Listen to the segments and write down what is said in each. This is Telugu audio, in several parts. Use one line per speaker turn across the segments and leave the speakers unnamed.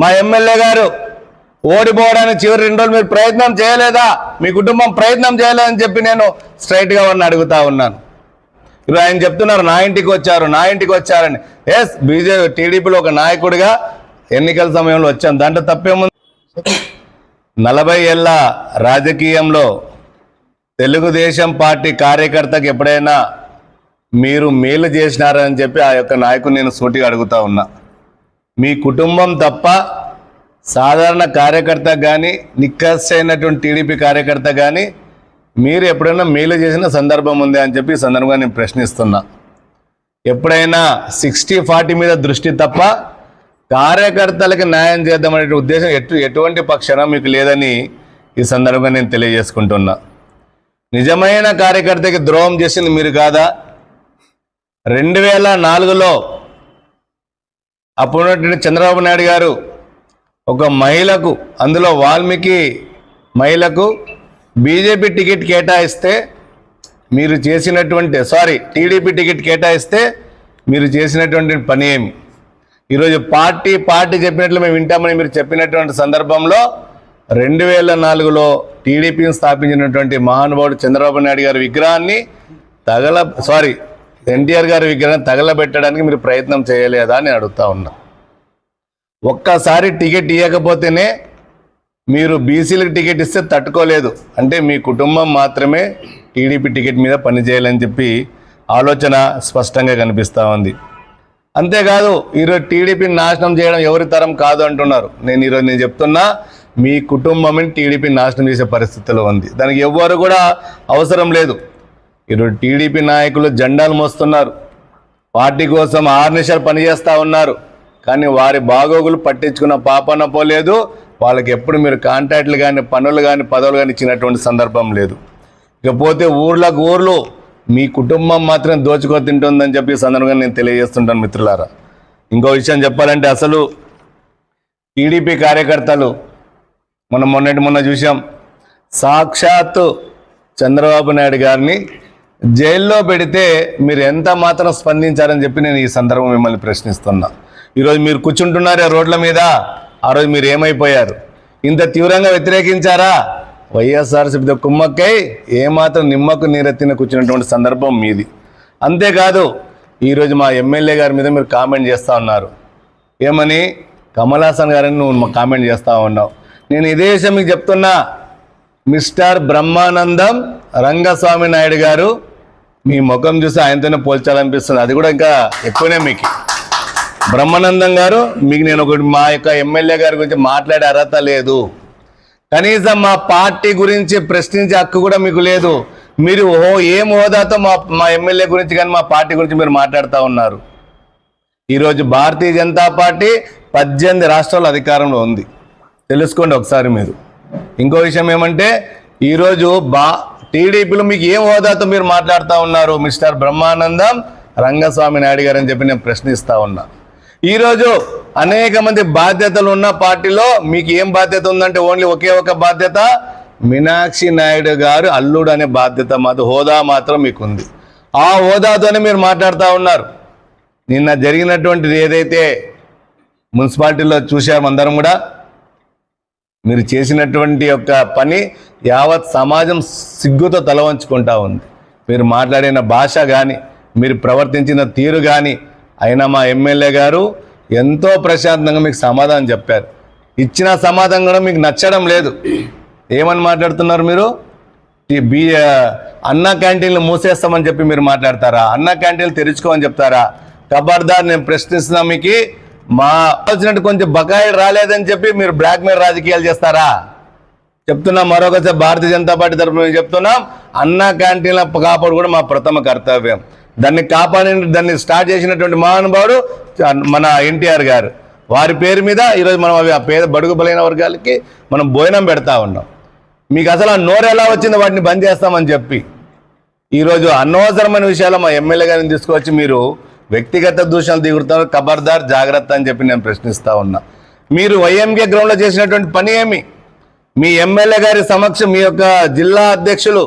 మా ఎమ్మెల్యే గారు ఓడిపోవడానికి చివరి రెండు రోజులు మీరు ప్రయత్నం చేయలేదా? మీ కుటుంబం ప్రయత్నం చేయలేదని చెప్పి నేను స్ట్రైట్గా వారిని అడుగుతా ఉన్నాను. ఇప్పుడు ఆయన చెప్తున్నారు నా ఇంటికి వచ్చారు నా ఇంటికి వచ్చారని. ఎస్ బీజేపీ టీడీపీలో ఒక నాయకుడిగా ఎన్నికల సమయంలో వచ్చాను. దాంట్లో తప్పేముంది? నలభై ఏళ్ళ రాజకీయంలో తెలుగుదేశం పార్టీ కార్యకర్తకు ఎప్పుడైనా మీరు మేలు చేసినారని చెప్పి ఆ యొక్క నాయకుని నేను సూటిగా అడుగుతా ఉన్నా. మీ కుటుంబం తప్ప సాధారణ కార్యకర్త కానీ నిక్కసైనటువంటి టీడీపీ కార్యకర్త కానీ మీరు ఎప్పుడైనా మేలు చేసిన సందర్భం ఉంది అని చెప్పి సందర్భంగా నేను ప్రశ్నిస్తున్నా. ఎప్పుడైనా సిక్స్టీ ఫార్టీ మీద దృష్టి తప్ప కార్యకర్తలకు న్యాయం చేద్దామనే ఉద్దేశం ఎటు ఎటువంటి పక్షాన మీకు లేదని ఈ సందర్భంగా నేను తెలియజేసుకుంటున్నా. నిజమైన కార్యకర్తకి ద్రోహం చేసింది మీరు కాదా? రెండు వేల నాలుగులో అప్పుడు చంద్రబాబు నాయుడు గారు ఒక మహిళకు అందులో వాల్మీకి మహిళకు బీజేపీ టికెట్ కేటాయిస్తే మీరు చేసినటువంటి సారీ టీడీపీ టికెట్ కేటాయిస్తే మీరు చేసినటువంటి పని ఏమి? ఈరోజు పార్టీ పార్టీ చెప్పినట్లు మేము వింటామని మీరు చెప్పినటువంటి సందర్భంలో రెండు వేల నాలుగులో టీడీపీని స్థాపించినటువంటి మహానుభావుడు చంద్రబాబు నాయుడు గారి విగ్రహాన్ని తగల సారీ ఎన్టీఆర్ గారి విగ్రహం తగలబెట్టడానికి మీరు ప్రయత్నం చేయలేదా అని అడుగుతా ఉన్నా. ఒక్కసారి టికెట్ ఇవ్వకపోతేనే మీరు బీసీలకు టికెట్ ఇస్తే తట్టుకోలేదు. అంటే మీ కుటుంబం మాత్రమే టీడీపీ టికెట్ మీద పనిచేయాలని చెప్పి ఆలోచన స్పష్టంగా కనిపిస్తూ ఉంది. అంతేకాదు ఈరోజు టీడీపీని నాశనం చేయడం ఎవరి తరం కాదు అంటున్నారు. నేను ఈరోజు నేను చెప్తున్నా మీ కుటుంబం టీడీపీ నాశనం చేసే పరిస్థితిలో ఉంది. దానికి ఎవ్వరు కూడా అవసరం లేదు. ఈరోజు టీడీపీ నాయకులు జెండాలు మోస్తున్నారు. పార్టీ కోసం ఆర్నిషాలు పనిచేస్తూ ఉన్నారు. కానీ వారి బాగోగులు పట్టించుకున్న పాపన పోలేదు. వాళ్ళకి ఎప్పుడు మీరు కాంట్రాక్ట్లు కానీ పనులు కానీ పదవులు కానీ ఇచ్చినటువంటి సందర్భం లేదు. ఇకపోతే ఊర్లకు ఊర్లు మీ కుటుంబం మాత్రం దోచుకో తింటుందని చెప్పి సందర్భంగా నేను తెలియజేస్తుంటాను మిత్రులారా. ఇంకో విషయం చెప్పాలంటే అసలు టీడీపీ కార్యకర్తలు మనం మొన్నటి మొన్న చూసాం సాక్షాత్తు చంద్రబాబు నాయుడు గారిని జైల్లో పెడితే మీరు ఎంత మాత్రం స్పందించారని చెప్పి నేను ఈ సందర్భం మిమ్మల్ని ప్రశ్నిస్తున్నా. ఈరోజు మీరు కూర్చుంటున్నారే రోడ్ల మీద ఆ రోజు మీరు ఏమైపోయారు? ఇంత తీవ్రంగా వ్యతిరేకించారా? వైఎస్ఆర్సీపీతో కుమ్మక్కై ఏమాత్రం నిమ్మకు నీరెత్తిన కూర్చున్నటువంటి సందర్భం మీది. అంతేకాదు ఈరోజు మా ఎమ్మెల్యే గారి మీద మీరు కామెంట్ చేస్తూ ఉన్నారు. ఏమని? కమల్ హాసన్ గారని నువ్వు కామెంట్ చేస్తూ ఉన్నావు. నేను ఇదే విషయం మీకు చెప్తున్నా. మిస్టర్ బ్రహ్మానందం రంగస్వామి నాయుడు గారు మీ ముఖం చూసి ఆయనతోనే పోల్చాలనిపిస్తుంది. అది కూడా ఇంకా ఎక్కువనే మీకు. బ్రహ్మానందం గారు మీకు నేను ఒకటి మా యొక్క ఎమ్మెల్యే గారి గురించి మాట్లాడే అర్హత లేదు. కనీసం మా పార్టీ గురించి ప్రశ్నించే హక్కు కూడా మీకు లేదు. మీరు ఓ ఏం హోదాతో మా మా ఎమ్మెల్యే గురించి కానీ మా పార్టీ గురించి మీరు మాట్లాడుతూ ఉన్నారు. ఈరోజు భారతీయ జనతా పార్టీ పద్దెనిమిది రాష్ట్రాల అధికారంలో ఉంది. తెలుసుకోండి ఒకసారి మీరు. ఇంకో విషయం ఏమంటే ఈరోజు బా టీడీపీలో మీకు ఏం హోదాతో మీరు మాట్లాడుతూ ఉన్నారు మిస్టర్ బ్రహ్మానందం? రంగస్వామి నాయుడు గారు అని చెప్పి నేను ప్రశ్నిస్తూ ఉన్నా. ఈరోజు అనేక మంది బాధ్యతలు ఉన్న పార్టీలో మీకు ఏం బాధ్యత ఉందంటే ఓన్లీ ఒకే ఒక బాధ్యత? మీనాక్షి నాయుడు గారు అల్లుడు అనే బాధ్యత మాది హోదా మాత్రం మీకు ఉంది ఆ హోదాతోనే మీరు మాట్లాడుతూ ఉన్నారు. నిన్న జరిగినటువంటిది ఏదైతే మున్సిపాలిటీలో చూశామందరం అందరం కూడా మీరు చేసినటువంటి యొక్క పని యావత్ సమాజం సిగ్గుతో తలవంచుకుంటా ఉంది. మీరు మాట్లాడిన భాష కానీ మీరు ప్రవర్తించిన తీరు కానీ అయినా మా ఎమ్మెల్యే గారు ఎంతో ప్రశాంతంగా మీకు సమాధానం చెప్పారు. ఇచ్చిన సమాధానం కూడా మీకు నచ్చడం లేదు. ఏమని మాట్లాడుతున్నారు మీరు? ఈ బీ అన్న క్యాంటీన్లు మూసేస్తామని చెప్పి మీరు మాట్లాడతారా? అన్న క్యాంటీన్లు తెరుచుకోమని చెప్తారా? ఖబర్దార్ నేను ప్రశ్నిస్తున్నా మీకు. మా వచ్చినట్టు కొంచెం బకాయిలు రాలేదని చెప్పి మీరు బ్లాక్మెయిల్ రాజకీయాలు చేస్తారా? చెప్తున్నాం మరొకసారి భారతీయ జనతా పార్టీ తరఫున చెప్తున్నాం. అన్న క్యాంటీన్ల కాపాడు కూడా మా ప్రథమ కర్తవ్యం. దాన్ని కాపాడి దాన్ని స్టార్ట్ చేసినటువంటి మహానుభావుడు మన ఎన్టీఆర్ గారు. వారి పేరు మీద ఈరోజు మనం అవి ఆ పేద బడుగు బలైన వర్గాలకి మనం భోజనం పెడతా ఉన్నాం. మీకు అసలు ఆ నోరు ఎలా వచ్చిందో వాటిని బంద్ చేస్తామని చెప్పి. ఈరోజు అనవసరమైన విషయాలు మా ఎమ్మెల్యే గారిని తీసుకొచ్చి మీరు వ్యక్తిగత దూషణలు దిగుతారు ఖబర్దార్ జాగ్రత్త అని చెప్పి నేను ప్రశ్నిస్తూ ఉన్నా. మీరు వైఎంకే గ్రౌండ్లో చేసినటువంటి పని ఏమి? మీ ఎమ్మెల్యే గారి సమక్షం మీ యొక్క జిల్లా అధ్యక్షులు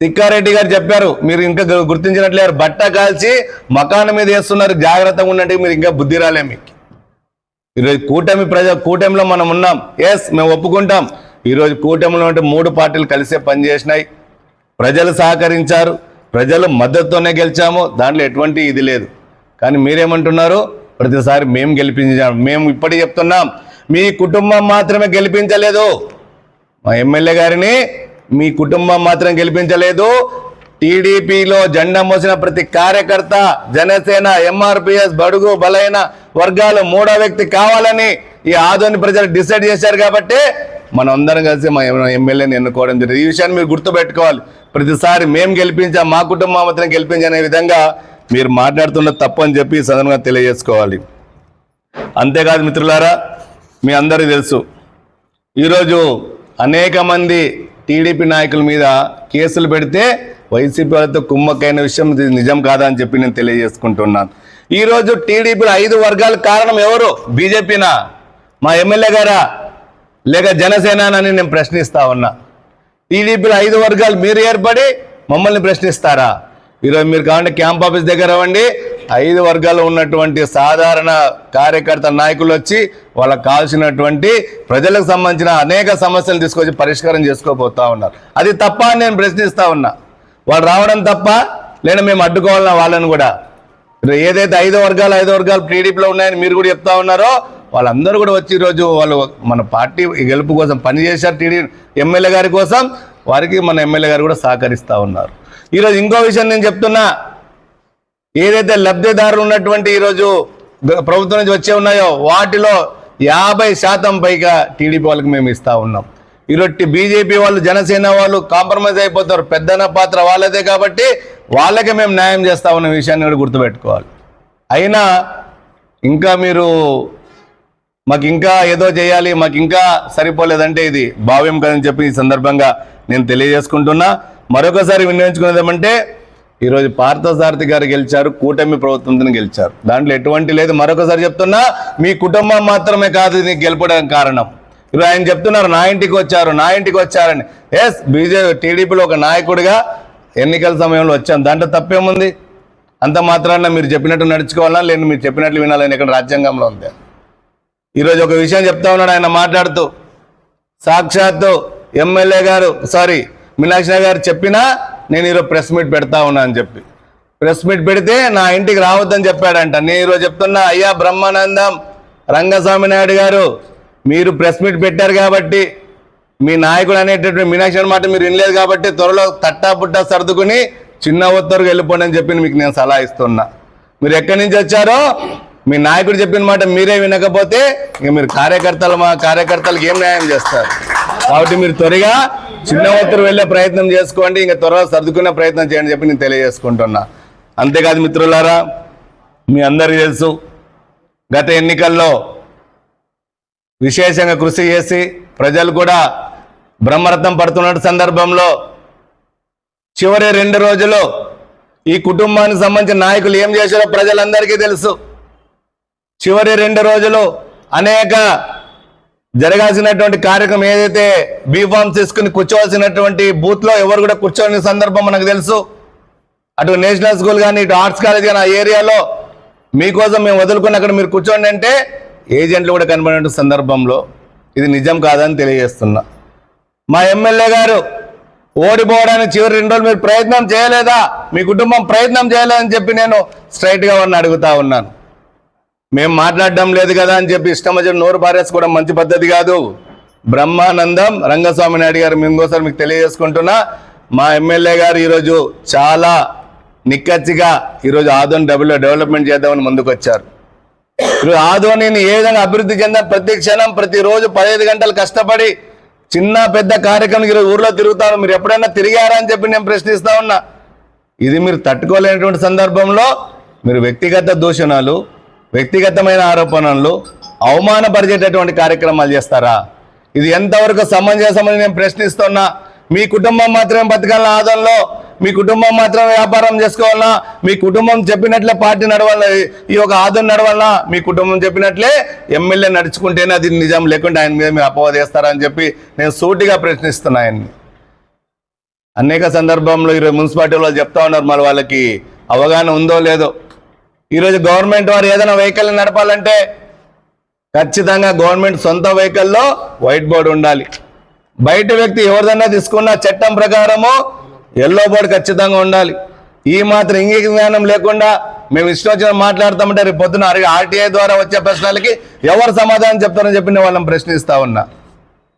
తిక్కారెడ్డి గారు చెప్పారు. మీరు ఇంకా గుర్తించినట్లేరు. బట్ట కాల్చి మకాన్ మీద వేస్తున్నారు. జాగ్రత్తగా ఉండండి. మీరు ఇంకా బుద్ధి రాలే మీకు. ఈరోజు కూటమి ప్రజ కూటమిలో మనం ఉన్నాం. ఎస్ మేము ఒప్పుకుంటాం. ఈరోజు కూటమిలో ఉంటే మూడు పార్టీలు కలిసే పనిచేసినాయి ప్రజలు సహకరించారు. ప్రజలు మద్దతుతోనే గెలిచాము. దాంట్లో ఎటువంటి ఇది లేదు. కానీ మీరేమంటున్నారు? ప్రతిసారి మేము గెలిపించాము మేము ఇప్పటికి చెప్తున్నాం. మీ కుటుంబం మాత్రమే గెలిపించలేదు. మా ఎమ్మెల్యే గారిని మీ కుటుంబం మాత్రం గెలిపించలేదు. టీడీపీలో జెండా మోసిన ప్రతి కార్యకర్త జనసేన ఎంఆర్పిఎస్ బడుగు బలైన వర్గాలు మూడో వ్యక్తి కావాలని ఈ ఆదోని ప్రజలు డిసైడ్ చేశారు కాబట్టి మనం అందరం కలిసి మా ఎమ్మెల్యేని ఎన్నుకోవడం జరిగింది. ఈ విషయాన్ని మీరు గుర్తుపెట్టుకోవాలి. ప్రతిసారి మేము గెలిపించాం మా కుటుంబం మాత్రం గెలిపించనే విధంగా మీరు మాట్లాడుతున్న తప్పు అని చెప్పి సదనంగా తెలియజేసుకోవాలి. అంతేకాదు మిత్రులారా మీ అందరికీ తెలుసు. ఈరోజు అనేక మంది టీడీపీ నాయకుల మీద కేసులు పెడితే వైసీపీ వాళ్ళతో కుమ్మక్కైన విషయం ఇది నిజం కాదా అని చెప్పి నేను తెలియజేసుకుంటున్నాను. ఈరోజు టీడీపీలో ఐదు వర్గాల కారణం ఎవరు? బీజేపీనా? మా ఎమ్మెల్యే గారా? లేక జనసేనానని నేను ప్రశ్నిస్తా ఉన్నా. టీడీపీలో ఐదు వర్గాలు మీరు ఏర్పడి మమ్మల్ని ప్రశ్నిస్తారా? ఈరోజు మీరు కావాలంటే క్యాంప్ ఆఫీస్ దగ్గర అవ్వండి ఐదు వర్గాల్లో ఉన్నటువంటి సాధారణ కార్యకర్త నాయకులు వచ్చి వాళ్ళకి కావాల్సినటువంటి ప్రజలకు సంబంధించిన అనేక సమస్యలు తీసుకొచ్చి పరిష్కారం చేసుకోబోతా ఉన్నారు. అది తప్ప అని నేను ప్రశ్నిస్తా ఉన్నా. వాళ్ళు రావడం తప్ప లేదా మేము అడ్డుకోవాలన్నా వాళ్ళని కూడా. ఏదైతే ఐదు వర్గాలు ఐదు వర్గాలు టీడీపీలో ఉన్నాయని మీరు కూడా చెప్తా ఉన్నారో వాళ్ళందరూ కూడా వచ్చి ఈరోజు వాళ్ళు మన పార్టీ గెలుపు కోసం పనిచేశారు టీడీ ఎమ్మెల్యే గారి కోసం. వారికి మన ఎమ్మెల్యే గారు కూడా సహకరిస్తూ ఉన్నారు. ఈరోజు ఇంకో విషయం నేను చెప్తున్నా. ఏదైతే లబ్ధిదారులు ఉన్నటువంటి ఈరోజు ప్రభుత్వం నుంచి వచ్చే ఉన్నాయో వాటిలో యాభై శాతం పైగా టీడీపీ వాళ్ళకి మేము ఇస్తా ఉన్నాం. ఈరోజు బీజేపీ వాళ్ళు జనసేన వాళ్ళు కాంప్రమైజ్ అయిపోతారు. పెద్దన పాత్ర వాళ్ళదే కాబట్టి వాళ్ళకే మేము న్యాయం చేస్తా ఉన్న విషయాన్ని కూడా గుర్తుపెట్టుకోవాలి. అయినా ఇంకా మీరు మాకు ఇంకా ఏదో చేయాలి మాకు ఇంకా సరిపోలేదంటే ఇది భావ్యం కదని చెప్పి ఈ సందర్భంగా నేను తెలియజేసుకుంటున్నా. మరొకసారి వినియోగించుకునేదేమంటే ఈరోజు పార్థసారథి గారు గెలిచారు కూటమి ప్రభుత్వంతో గెలిచారు. దాంట్లో ఎటువంటి లేదు. మరొకసారి చెప్తున్నా మీ కుటుంబం మాత్రమే కాదు నీకు గెలపడానికి కారణం. ఇప్పుడు ఆయన చెప్తున్నారు నా ఇంటికి వచ్చారు నా ఇంటికి వచ్చారని. ఎస్ బీజేపీ టీడీపీలో ఒక నాయకుడిగా ఎన్నికల సమయంలో వచ్చాం దాంట్లో తప్పేముంది? అంత మాత్రాన మీరు చెప్పినట్టు నడుచుకోవాలా? లేని మీరు చెప్పినట్లు వినాలని ఇక్కడ రాజ్యాంగంలో ఉంది ఈరోజు ఒక విషయం చెప్తా ఉన్నాడు ఆయన మాట్లాడుతూ. సాక్షాత్తు ఎమ్మెల్యే గారు సారీ మీనాక్షి గారు చెప్పినా నేను ఈరోజు ప్రెస్ మీట్ పెడతా ఉన్నా అని చెప్పి. ప్రెస్ మీట్ పెడితే నా ఇంటికి రావద్దని చెప్పాడంట. నేను ఈరోజు చెప్తున్నా అయ్యా బ్రహ్మానందం రంగస్వామి నాయుడు గారు మీరు ప్రెస్ మీట్ పెట్టారు కాబట్టి మీ నాయకుడు అనేటటువంటి మీనాక్షి మాట మీరు వినలేదు కాబట్టి త్వరలో తట్టా పుట్టా సర్దుకుని చిన్న ఒత్తరుకు వెళ్ళిపోండి అని చెప్పి మీకు నేను సలహా ఇస్తున్నా. మీరు ఎక్కడి నుంచి వచ్చారో మీ నాయకుడు చెప్పిన మాట మీరే వినకపోతే ఇక మీరు కార్యకర్తలు మా కార్యకర్తలకు ఏం న్యాయం చేస్తారు? కాబట్టి మీరు త్వరగా చిన్న ఒత్తిడి వెళ్ళే ప్రయత్నం చేసుకోండి ఇంకా త్వరగా సర్దుకునే ప్రయత్నం చేయండి చెప్పి నేను తెలియజేసుకుంటున్నా. అంతేకాదు మిత్రులారా మీ అందరికీ తెలుసు గత ఎన్నికల్లో విశేషంగా కృషి చేసి ప్రజలు కూడా బ్రహ్మరథం పడుతున్న సందర్భంలో చివరి రెండు రోజులు ఈ కుటుంబానికి సంబంధించిన నాయకులు ఏం చేశారో ప్రజలందరికీ తెలుసు. చివరి రెండు రోజులు అనేక జరగాల్సినటువంటి కార్యక్రమం ఏదైతే బీఫామ్ తీసుకుని కూర్చోవలసినటువంటి బూత్లో ఎవరు కూడా కూర్చోని సందర్భం మనకు తెలుసు. అటు నేషనల్ స్కూల్ కానీ ఇటు ఆర్ట్స్ కాలేజ్ కానీ ఆ ఏరియాలో మీకోసం మేము వదులుకుని అక్కడ మీరు కూర్చోండి అంటే ఏజెంట్లు కూడా కనబడిన సందర్భంలో ఇది నిజం కాదని తెలియజేస్తున్నా. మా ఎమ్మెల్యే గారు ఓడిపోవడానికి చివరి రెండు రోజులు మీరు ప్రయత్నం చేయలేదా? మీ కుటుంబం ప్రయత్నం చేయలేదని చెప్పి నేను స్ట్రైట్గా వారిని అడుగుతా ఉన్నాను. మేము మాట్లాడడం లేదు కదా అని చెప్పి ఇష్టం వచ్చిన నోరు పారేసుకోవడం మంచి పద్ధతి కాదు. బ్రహ్మానందం రంగస్వామి నాయుడు గారు ఇంకోసారి మీకు తెలియజేసుకుంటున్నా మా ఎమ్మెల్యే గారు ఈరోజు చాలా నిక్కచ్చిగా ఈరోజు ఆదోని డబ్బులో డెవలప్మెంట్ చేద్దామని ముందుకు వచ్చారు ఈరోజు ఆదోనిని ఏ విధంగా అభివృద్ధి చెందా? ప్రతి క్షణం ప్రతిరోజు పదిహేను గంటలు కష్టపడి చిన్న పెద్ద కార్యక్రమం ఈరోజు ఊర్లో తిరుగుతాను. మీరు ఎప్పుడైనా తిరిగారా అని చెప్పి నేను ప్రశ్నిస్తా ఉన్నా. ఇది మీరు తట్టుకోలేనటువంటి సందర్భంలో మీరు వ్యక్తిగత దూషణాలు వ్యక్తిగతమైన ఆరోపణలు అవమానపరిచేటటువంటి కార్యక్రమాలు చేస్తారా? ఇది ఎంతవరకు సమంజసమని నేను ప్రశ్నిస్తున్నా. మీ కుటుంబం మాత్రమే బతకాల ఆదంలో మీ కుటుంబం మాత్రం వ్యాపారం చేసుకోవాలన్నా మీ కుటుంబం చెప్పినట్లే పార్టీ నడవాల ఈ యొక్క ఆదం నడవాలన్నా మీ కుటుంబం చెప్పినట్లే ఎమ్మెల్యే నడుచుకుంటేనే అది నిజం. లేకుండా ఆయన మీద మీరు అపవాదు వేస్తారని చెప్పి నేను సూటిగా ప్రశ్నిస్తున్నా ఆయన్ని. అనేక సందర్భంలో ఈరోజు మున్సిపాలిటీ వాళ్ళు చెప్తా ఉన్నారు మరి వాళ్ళకి అవగాహన ఉందో లేదో. ఈరోజు గవర్నమెంట్ వారు ఏదైనా వెహికల్ నడపాలంటే ఖచ్చితంగా గవర్నమెంట్ సొంత వెహికల్లో వైట్ బోర్డు ఉండాలి. బయట వ్యక్తి ఎవరిదన్నా తీసుకున్న చట్టం ప్రకారము ఎల్లో బోర్డు ఖచ్చితంగా ఉండాలి. ఈ మాత్రం ఇంగిక జ్ఞానం లేకుండా మేము ఇష్టం వచ్చిన మాట్లాడతామంటే రేపు పొద్దున ఆర్టీఐ ద్వారా వచ్చే ప్రశ్నలకి ఎవరు సమాధానం చెప్తారని చెప్పిన వాళ్ళని ప్రశ్నిస్తా ఉన్నా.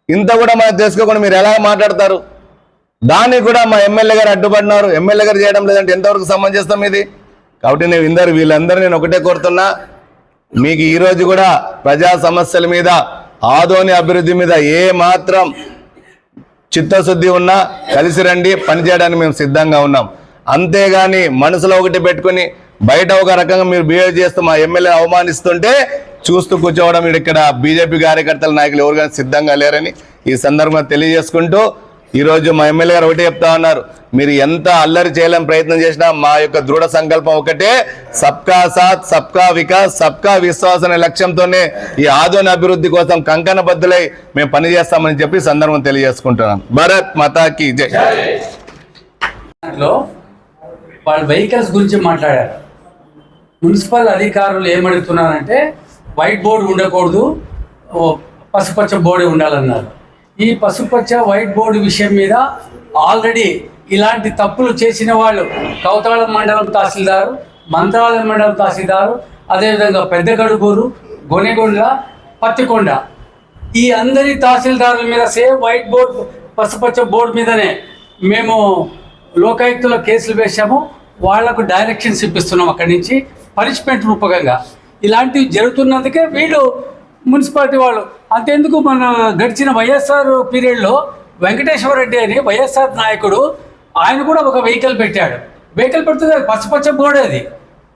ఇంత కూడా మనం తెలుసుకోకుండా మీరు ఎలా మాట్లాడతారు? దానికి కూడా మా ఎమ్మెల్యే గారు అడ్డుపడినారు. ఎమ్మెల్యే గారు చేయడం లేదంటే ఎంతవరకు సమంజసం ఇది? కాబట్టి నేను ఇందరు వీళ్ళందరూ నేను ఒకటే కోరుతున్నా మీకు ఈరోజు కూడా ప్రజా సమస్యల మీద ఆదోని అభివృద్ధి మీద ఏ మాత్రం చిత్తశుద్ధి ఉన్నా కలిసి రండి పనిచేయడానికి మేము సిద్ధంగా ఉన్నాం. అంతేగాని మనసులో ఒకటి పెట్టుకొని బయట ఒక రకంగా మీరు బిహేవ్ చేస్తూ మా ఎమ్మెల్యే అవమానిస్తుంటే చూస్తూ కూర్చోవడం ఇక్కడ బీజేపీ కార్యకర్తల నాయకులు ఎవరు కానీ సిద్ధంగా లేరని ఈ సందర్భంగా తెలియజేసుకుంటూ ఈరోజు మా ఎమ్మెల్యే గారు ఒకటే చెప్తా ఉన్నారు. మీరు ఎంత అల్లరి చేయాలని ప్రయత్నం చేసినా మా యొక్క దృఢ సంకల్పం ఒకటే. సబ్కా సాత్ సబ్కా వికాస్ సబ్కా విశ్వాస్ అనే లక్ష్యంతోనే ఈ ఆదోని అభివృద్ధి కోసం కంకణ బద్దులై మేము పనిచేస్తామని చెప్పి సందర్భం తెలియజేసుకుంటున్నాం. భరత్ మతాకి జై.
వాళ్ళు వెహికల్స్ గురించి మాట్లాడారు. మున్సిపల్ అధికారులు ఏమడుగుతున్నారంటే వైట్ బోర్డు ఉండకూడదు ఓ పసుపచ్చ బోర్డే ఉండాలన్నారు. ఈ పసుపచ్చ వైట్ బోర్డు విషయం మీద ఆల్రెడీ ఇలాంటి తప్పులు చేసిన వాళ్ళు కౌతాళం మండలం తహసీల్దారు మంత్రాలయం మండలం తహసీల్దారు అదేవిధంగా పెద్దగడుగూరు గొనెగొండ పత్తికొండ. ఈ అందరి తహసీల్దారుల మీద సేమ్ వైట్ బోర్డ్ పసుపచ్చ బోర్డు మీదనే మేము లోకాయుక్తలో కేసులు వేశాము. వాళ్ళకు డైరెక్షన్స్ ఇప్పిస్తున్నాం అక్కడి నుంచి పనిష్మెంట్ రూపకంగా. ఇలాంటివి జరుగుతున్నందుకే వీళ్ళు మున్సిపాలిటీ వాళ్ళు. అంతెందుకు మన గడిచిన వైఎస్ఆర్ పీరియడ్లో వెంకటేశ్వర రెడ్డి అని వైఎస్ఆర్ నాయకుడు ఆయన కూడా ఒక వెహికల్ పెట్టాడు. వెహికల్ పెడితే పచ్చపచ్చ బోర్డే అది.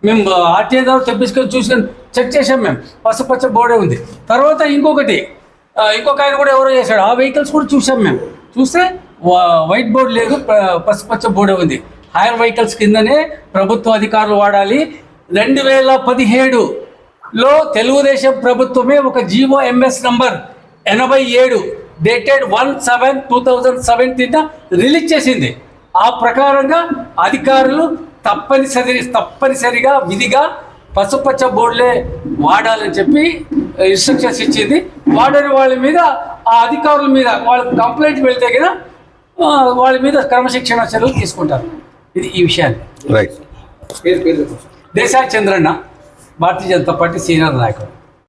మేము ఆర్టీఐ ద్వారా తెప్పించుకొని చూసుకొని చెక్ చేసాం మేము. పచ్చపచ్చ బోర్డే ఉంది. తర్వాత ఇంకొకటి ఇంకొక ఆయన కూడా ఎవరో చేశాడు. ఆ వెహికల్స్ కూడా చూసాం మేము. చూస్తే వైట్ బోర్డు లేదు ప- పసుపచ్చ బోర్డే ఉంది. హైర్ వెహికల్స్ కిందనే ప్రభుత్వ అధికారులు వాడాలి. రెండు వేల పదిహేడు పదిహేడులో తెలుగుదేశం ప్రభుత్వమే ఒక జీవో ఎంఎస్ నంబర్ ఎనభై ఏడు dated one seven two thousand seventeen release చేసింది. ఆ ప్రకారంగా అధికారులు తప్పనిసరి తప్పనిసరిగా విధిగా పసుపచ్చ బోర్డులే వాడాలని చెప్పి ఇన్స్ట్రక్షన్స్ ఇచ్చింది. వాడని వాళ్ళ మీద ఆ అధికారుల మీద వాళ్ళకి కంప్లైంట్ వెళ్తే కదా వాళ్ళ మీద క్రమశిక్షణ చర్యలు తీసుకుంటారు. ఇది ఈ విషయాన్ని
రైట్.
దేశా చంద్రన్న. భారతీయ జనతా పార్టీ సీనియర్ నాయకుడు.